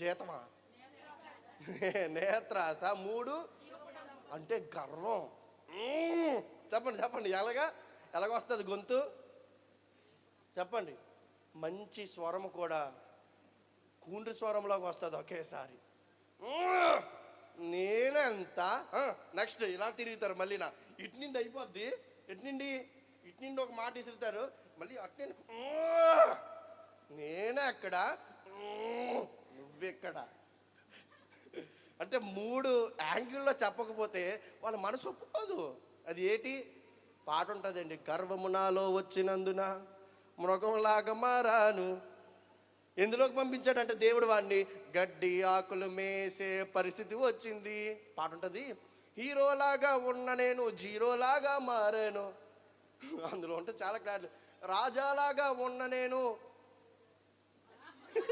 జీతమా? నేత్రాస మూడు. అంటే గర్వం. చెప్పండి చెప్పండి ఎలాగా? ఎలాగొస్తుంది గొంతు? చెప్పండి. మంచి స్వరం కూడా కూండ్రి స్వరంలోకి వస్తుంది ఒకేసారి. మ్మ్. నేనెంత? నెక్స్ట్ ఇలా తిరుగుతారు మళ్ళీ నా. ఇటు నుండి అయిపోద్ది. ఇటు నుండి ఇటు నుండి ఒక మాట ఇసురుతారు మళ్ళీ అటు నేనే అక్కడ నువ్వెక్కడ అంటే మూడు యాంగిల్లో చెప్పకపోతే వాళ్ళ మనసు ఒప్పుకోదు. అది ఏంటి? పాట ఉంటుందండి గర్వము నాలో వచ్చినందున మృగంలాగా మారాను. ఎందులోకి పంపించాడంటే దేవుడు వాడిని గడ్డి ఆకులు మేసే పరిస్థితి వచ్చింది. పాట ఉంటుంది హీరోలాగా ఉన్న నేను జీరోలాగా మారాను. అందులో ఉంటే చాలా క్లారిటీ రాజాలాగా ఉన్న నేను